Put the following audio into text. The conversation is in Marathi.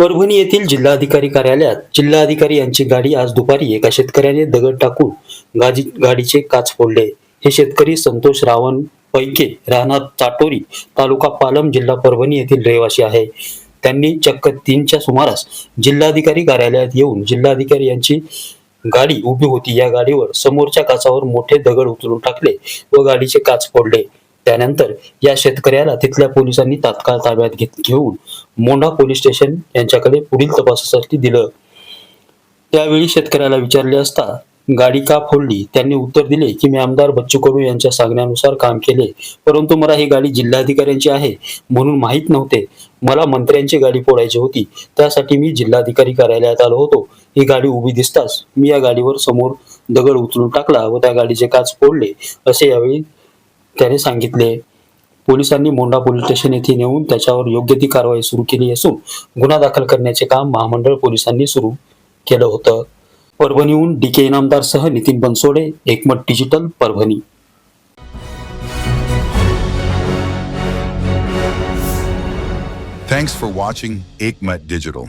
परभणी येथील जिल्हाधिकारी कार्यालयात जिल्हाधिकारी यांची गाडी आज दुपारी एका शेतकऱ्याने दगड टाकून गाजी गाडीचे काच फोडले. हे शेतकरी संतोष रावण पैके राहणार चाटोरी तालुका पालम जिल्हा परभणी येथील रहिवासी आहे. त्यांनी चक्क तीनच्या सुमारास जिल्हाधिकारी कार्यालयात येऊन जिल्हाधिकारी यांची गाडी उभी होती. या गाडीवर समोरच्या काचावर मोठे दगड उचलून टाकले व गाडीचे काच फोडले. त्यानंतर या शेतकऱ्याला तिथल्या पोलिसांनी तात्काळ ताब्यात घेत घेऊन मोंढा पोलीस स्टेशन यांच्याकडे पुढील तपासासाठी दिलं. त्यावेळी शेतकऱ्याला विचारले असता गाडी का फोडली? त्यांनी उत्तर दिले की मी आमदार बच्चू कडू यांच्या सांगण्यानुसार काम केले परंतु मला ही गाडी जिल्हाधिकाऱ्यांची आहे म्हणून माहीत नव्हते. मला मंत्र्यांची गाडी फोडायची होती त्यासाठी मी जिल्हाधिकारी कार्यालयात आलो होतो. ही गाडी उभी दिसताच मी या गाडीवर समोर दगड उचलून टाकला व त्या गाडीचे काच फोडले असे यावेळी त्याने सांगितले पोलिसांनी मोंडा पोलीस स्टेशन येथे नेऊन त्याच्यावर योग्य ती कारवाई सुरू केली असून गुन्हा दाखल करण्याचे काम महामंडळ पोलिसांनी सुरू केलं होतं परभणीहून डी के इनामदार सह Nitin Bansode Ekmat digital Parbhani Thanks for watching Aikmat Digital.